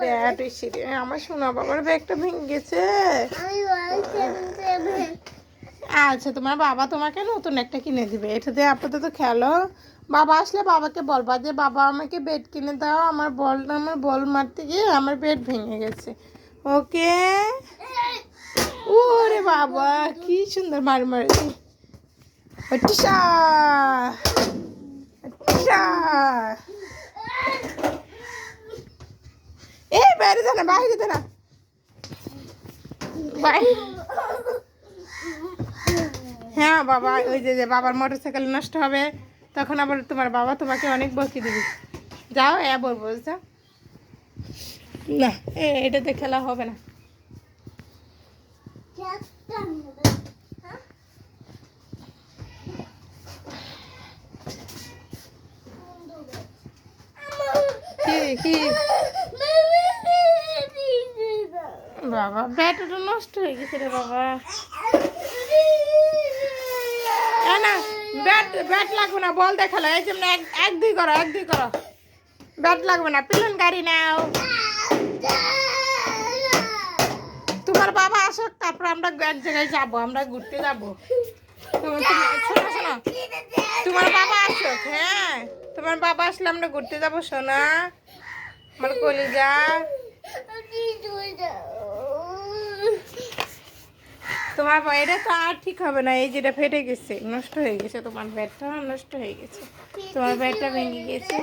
Bat সিঁড়ি আমার সোনা বাবার ব্যাগটা ভেঙে গেছে। আচ্ছা তোমার বাবা তোমাকে নতুন একটা কিনে দিবে। এটা দিয়ে আপাতত খেলো। বাবা আসলে বাবাকে বলবা যে বাবা আমাকে বেড কিনে দাও। আমার বল আমার বল মারতে গিয়ে আমার বেড ভেঙে গেছে। ওকে? ওরে বাবা কি সুন্দর মার মারেছে। টিসা টিসা এই বাইরে দে না, বাইরে দে না। হ্যাঁ বাবা, ওই যে যে বাবার মোটর সাইকেল নষ্ট হবে, তখন আবার তোমার বাবা তোমাকে অনেক বকি দিবে। যাও, এ বলব যাও না এটাতে খেলা হবে না। কি কি? বাবা, ব্যাটাটা নষ্ট হয়ে গেছে রে বাবা। না, ব্যাট ব্যাট লাগবে না, বল দেখাল এই যেমন এক দুই করো, এক দুই করো। ব্যাট লাগবে না, পিলন গাড়ি নাও। তোমার বাবা আসুক, তারপর আমরা এক জায়গায় যাব, আমরা ঘুরতে যাব। শোনো শোনো। তোমার বাবা আসুক হ্যাঁ। তোমার বাবা আসলে আমরা ঘুরতে যাব সোনা আমার কলিজা। তোমার এটা তো আর ঠিক হবে না এই যেটা ফেটে গেছে নষ্ট হয়ে গেছে তোমার ব্যাটটা নষ্ট হয়ে গেছে তোমার ব্যাটটা ভেঙে গেছে।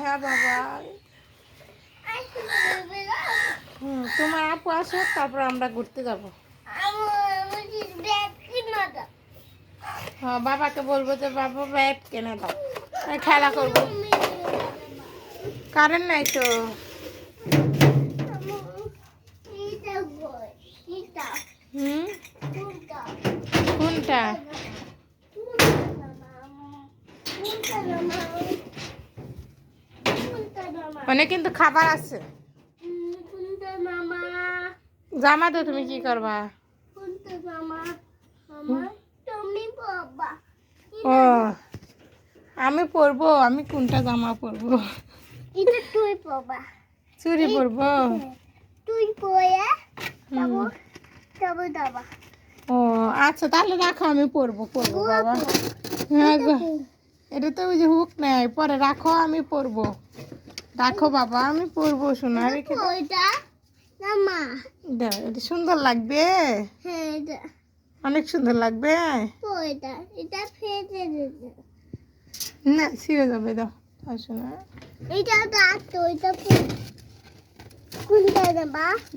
হ্যাঁ বাবা। হুম তোমার আপু আসুক তারপর আমরা ঘুরতে যাব। হ্যাঁ বাবাকে বলব যে বাবা ব্যাট কিনে দাও। খেলা করব। কারেন্ট নাই তো? কোনটা মানে কিন্তু খাবার আছে। জামা তো তুমি কি করবা? ও আমি পরবো আমি কোনটা জামা পরবো? তুই পাবা চুরি পরবো? তুই হুম। তবে দাবা। ও আচ্ছা তাহলে রাখো আমি পরবো পরবো বাবা। হ্যাঁ গো এটা তো ওই যে হুক নেই পরে রাখো আমি পরবো। রাখো বাবা আমি পরবো শোনা রেখে দাও। এটা সুন্দর লাগবে। হ্যাঁ অনেক সুন্দর লাগবে। না ছিঁড়ে যাবে দাও শোনা। এটা ওইটা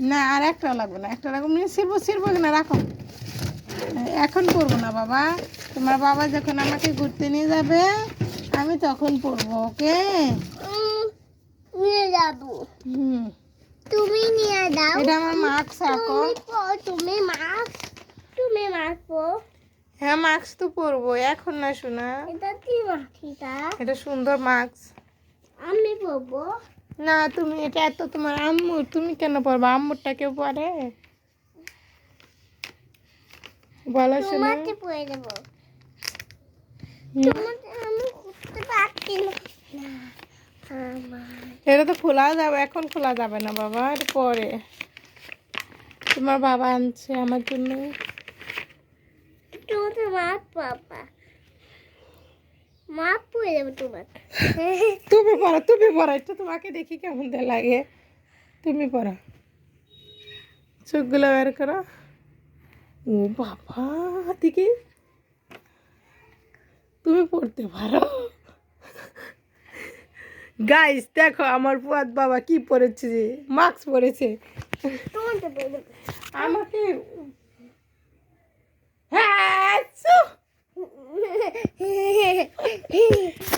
না আর একটা লাগবে না একটা লাগবে না ছিড়বো ছিড়বো না রাখো। এখন পরবো না বাবা। তোমার বাবা যখন আমাকে ঘুরতে নিয়ে যাবে আমি তখন পরবো ওকে? নিয়ে যাব। হুম। তুমি নিয়ে দাও এটা আমার মাস্ক রাখো তুমি পো- তুমি মাছ তুমি মাছ পো হ্যাঁ মাস্ক তো পরবো এখন না শোনা। এটা কি মাছিটা এটা? সুন্দর মাস্ক আমি পরবো না তুমি এটা এত তোমার আম্মু তুমি কেন পরবা আম্মুরটা কেউ পরে বলো শোনা পরে দেবো। এটা তো খোলা যাবে এখন খোলা যাবে না বাবা এটা পরে। তোমার বাবা আনছে আমার জন্য। তোমাকে মাছ পাপা মাছ পরে দেবো তোমার তুমি পড়ো তুমি পড়ো এটা তোমাকে দেখি কেমন লাগে। তুমি পড়ো। চোখগুলো বের করো। ও বাবা দিকে। তুমি পড়তে পারো। গাইস দেখো আমার ফুয়াদ বাবা কি পরেছে মাস্ক পরেছে আমাকে হ্যাঁ